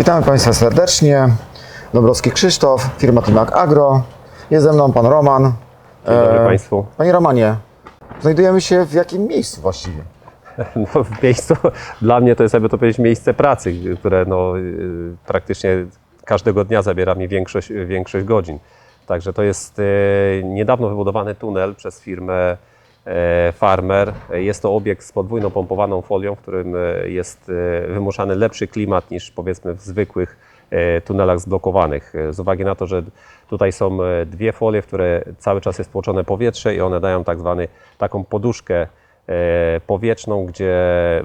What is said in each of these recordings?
Witamy Państwa serdecznie. Dobrowski Krzysztof, firma Timak Agro. Jest ze mną Pan Roman. Dzień dobry E, Państwu. Panie Romanie, znajdujemy się w jakim miejscu właściwie? No, w miejscu, dla mnie to jest, jakby to powiedzieć, miejsce pracy, które no, y, praktycznie każdego dnia zabiera mi większość, większość godzin. Także to jest e, niedawno wybudowany tunel przez firmę e, Farmer. Jest to obiekt z podwójną pompowaną folią, w którym e, jest wymuszany lepszy klimat niż powiedzmy w zwykłych tunelach zblokowanych. Z uwagi na to, że tutaj są dwie folie, w które cały czas jest tłoczone powietrze i one dają tak zwany, taką poduszkę powietrzną, gdzie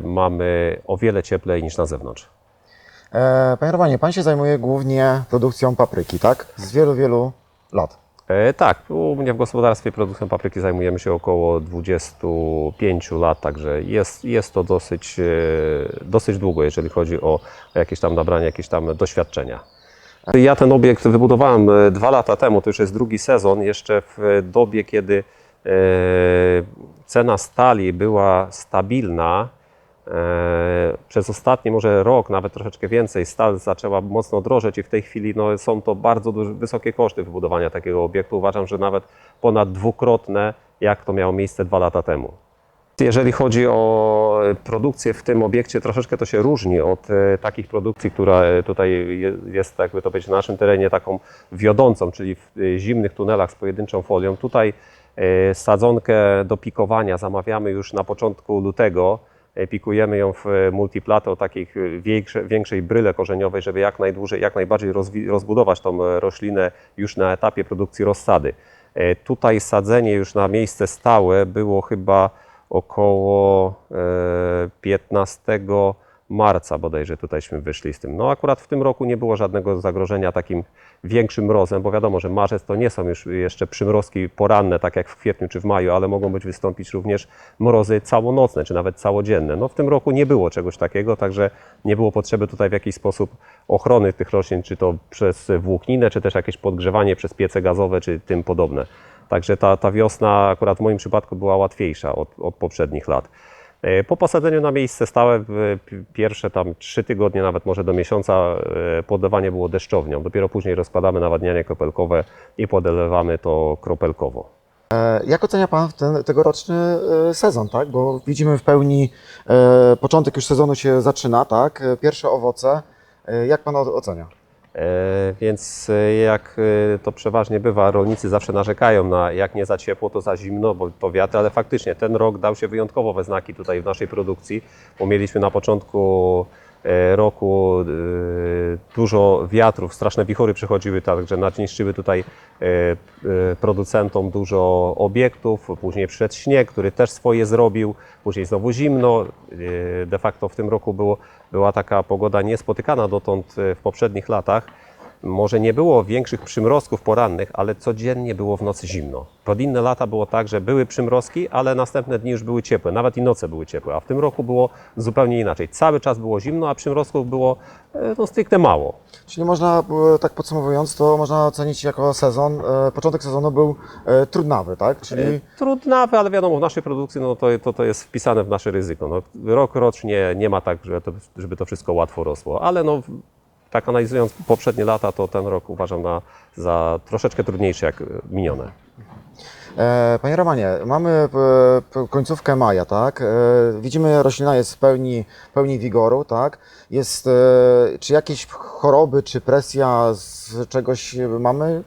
mamy o wiele cieplej niż na zewnątrz. E, Panie Romanie, Pan się zajmuje głównie produkcją papryki, tak? Z wielu, wielu lat. E, tak, u mnie w gospodarstwie produkcją papryki zajmujemy się około 25 lat, także jest, jest to dosyć, e, dosyć długo, jeżeli chodzi o jakieś tam nabranie, jakieś tam doświadczenia. Ja ten obiekt wybudowałem e, dwa lata temu, to już jest drugi sezon, jeszcze w dobie, kiedy e, cena stali była stabilna. E, Przez ostatni może rok, nawet troszeczkę więcej, stal zaczęła mocno drożeć i w tej chwili no, są to bardzo wysokie koszty wybudowania takiego obiektu. Uważam, że nawet ponad dwukrotne, jak to miało miejsce dwa lata temu. Jeżeli chodzi o produkcję w tym obiekcie, troszeczkę to się różni od e, takich produkcji, która e, tutaj je- jest, jakby to powiedzieć, na naszym terenie taką wiodącą, czyli w e, zimnych tunelach z pojedynczą folią. Tutaj e, sadzonkę do pikowania zamawiamy już na początku lutego. Pikujemy ją w e, multiplato o takiej e, większe, większej bryle korzeniowej, żeby jak najdłużej, jak najbardziej rozbudować tą e, roślinę już na etapie produkcji rozsady. Tutaj sadzenie już na miejsce stałe było chyba około e, 15 marca bodajże tutejśmy wyszli z tym. No akurat w tym roku nie było żadnego zagrożenia takim większym mrozem, bo wiadomo, że marzec to nie są już jeszcze przymrozki poranne, tak jak w kwietniu czy w maju, ale mogą być wystąpić również mrozy całonocne, czy nawet całodzienne. No w tym roku nie było czegoś takiego, także nie było potrzeby tutaj w jakiś sposób ochrony tych roślin, czy to przez włókninę, czy też jakieś podgrzewanie przez piece gazowe, czy tym podobne. Także ta, ta wiosna akurat w moim przypadku była łatwiejsza od, od poprzednich lat. E, Po posadzeniu na miejsce stałe, p- pierwsze tam trzy tygodnie, nawet może do miesiąca, e, podlewanie było deszczownią. Dopiero później rozkładamy nawadnianie kropelkowe i podlewamy to kropelkowo. E, Jak ocenia Pan ten tegoroczny e, sezon, tak? Bo widzimy w pełni, e, początek już sezonu się zaczyna, tak? E, Pierwsze owoce. E, Jak Pan ocenia? E, Więc e, jak e, to przeważnie bywa, rolnicy zawsze narzekają na jak nie za ciepło, to za zimno, bo to wiatr, ale faktycznie ten rok dał się wyjątkowo we znaki tutaj w naszej produkcji, bo mieliśmy na początku roku e, dużo wiatrów, straszne wichory przychodziły, także naczniszczyły tutaj e, e, producentom dużo obiektów, później przyszedł śnieg, który też swoje zrobił, później znowu zimno, E, de facto w tym roku było, była taka pogoda niespotykana dotąd e, w poprzednich latach. Może nie było większych przymrozków porannych, ale codziennie było w nocy zimno. Pod inne lata było tak, że były przymrozki, ale następne dni już były ciepłe, nawet i noce były ciepłe, a w tym roku było zupełnie inaczej. Cały czas było zimno, a przymrozków było e, no, stricte mało. Czyli można, e, tak podsumowując, to można ocenić jako sezon, e, początek sezonu był trudnawy, tak? Czyli Trudnawy, ale wiadomo, w naszej produkcji no, to, to, to jest wpisane w nasze ryzyko. No, rok rocznie nie ma tak, żeby to, żeby to wszystko łatwo rosło, ale no, tak analizując poprzednie lata, to ten rok uważam na, za troszeczkę trudniejszy jak minione. E, Panie Romanie, mamy e, końcówkę maja, tak? E, Widzimy, roślina jest w pełni, pełni wigoru, tak? Jest, czy jakieś choroby, czy presja z czegoś mamy?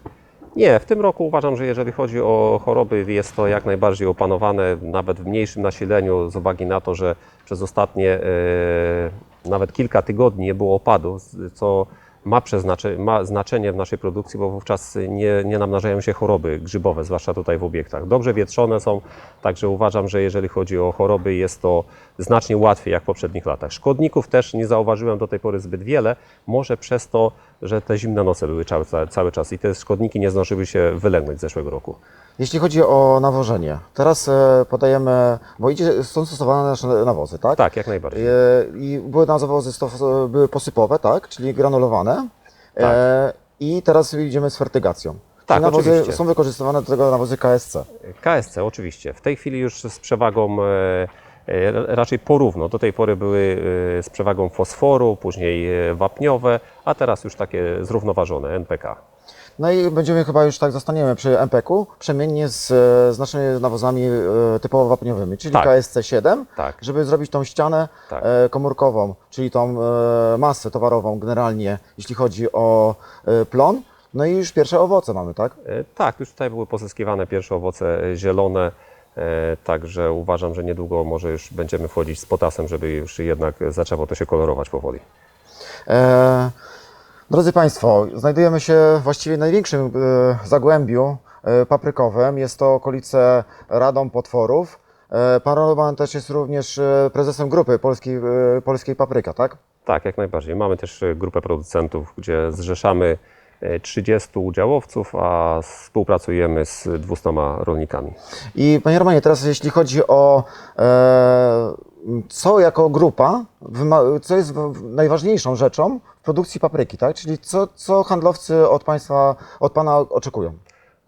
Nie, w tym roku uważam, że jeżeli chodzi o choroby, jest to jak najbardziej opanowane, nawet w mniejszym nasileniu, z uwagi na to, że przez ostatnie nawet kilka tygodni nie było opadu, co ma, przeznacze, ma znaczenie w naszej produkcji, bo wówczas nie, nie namnażają się choroby grzybowe, zwłaszcza tutaj w obiektach. Dobrze wietrzone są, także uważam, że jeżeli chodzi o choroby, jest to znacznie łatwiej jak w poprzednich latach. Szkodników też nie zauważyłem do tej pory zbyt wiele, może przez to, że te zimne noce były cały, cały czas i te szkodniki nie zdążyły się wylęgnąć z zeszłego roku. Jeśli chodzi o nawożenie, teraz e, podajemy, bo idzie, są stosowane nasze nawozy, tak? Tak, jak najbardziej. E, I były nawozy były posypowe, tak? Czyli granulowane. Tak. E, i teraz idziemy z fertygacją. Tak, nawozy oczywiście. są wykorzystywane do tego nawozy KSC. KSC oczywiście. W tej chwili już z przewagą e, e, raczej porówno. Do tej pory były e, z przewagą fosforu, później e, wapniowe, a teraz już takie zrównoważone NPK. No i będziemy chyba już tak zostaniemy przy MPK-u, przemiennie z, z naszymi nawozami e, typowo wapniowymi, czyli Tak. KSC 7, Tak. żeby zrobić tą ścianę Tak. e, komórkową, czyli tą e, masę towarową generalnie, jeśli chodzi o e, plon. No i już pierwsze owoce mamy, tak? E, Tak, już tutaj były pozyskiwane pierwsze owoce e, zielone, e, także uważam, że niedługo może już będziemy wchodzić z potasem, żeby już jednak zaczęło to się kolorować powoli. E, drodzy Państwo, znajdujemy się właściwie w największym e, zagłębiu e, paprykowym. Jest to okolice Radom Potworów. E, pan Roman też jest również prezesem grupy Polskiej, Polskiej Papryka, tak? Tak, jak najbardziej. Mamy też grupę producentów, gdzie zrzeszamy e, 30 udziałowców, a współpracujemy z 200 rolnikami. I Panie Romanie, teraz jeśli chodzi o e, co jako grupa, co jest najważniejszą rzeczą w produkcji papryki, tak? Czyli co, co handlowcy od Państwa, od Pana oczekują?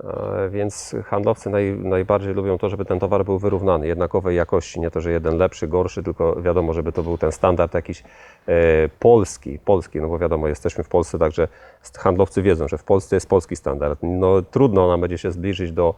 E, Więc handlowcy naj, najbardziej lubią to, żeby ten towar był wyrównany, jednakowej jakości, nie to, że jeden lepszy, gorszy, tylko wiadomo, żeby to był ten standard jakiś e, polski, polski, no bo wiadomo, jesteśmy w Polsce, także handlowcy wiedzą, że w Polsce jest polski standard. No trudno nam będzie się zbliżyć do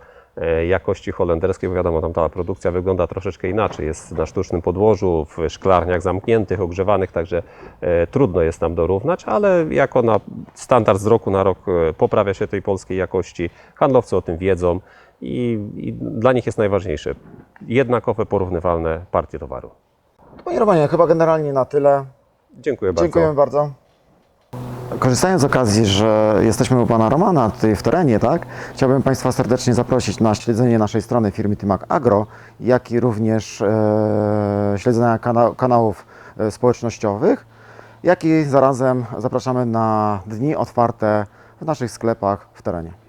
jakości holenderskiej, bo wiadomo, tam ta produkcja wygląda troszeczkę inaczej. Jest na sztucznym podłożu, w szklarniach zamkniętych, ogrzewanych, także e, trudno jest nam dorównać, ale jako na standard z roku na rok e, poprawia się tej polskiej jakości. Handlowcy o tym wiedzą i, i dla nich jest najważniejsze jednakowe, porównywalne partie towaru. Panie Romanie, chyba generalnie na tyle. Dziękuję bardzo. Dziękujemy bardzo. Korzystając z okazji, że jesteśmy u Pana Romana tutaj w terenie, tak? Chciałbym Państwa serdecznie zaprosić na śledzenie naszej strony firmy Timak Agro, jak i również e, śledzenia kana kanałów e, społecznościowych, jak i zarazem zapraszamy na dni otwarte w naszych sklepach w terenie.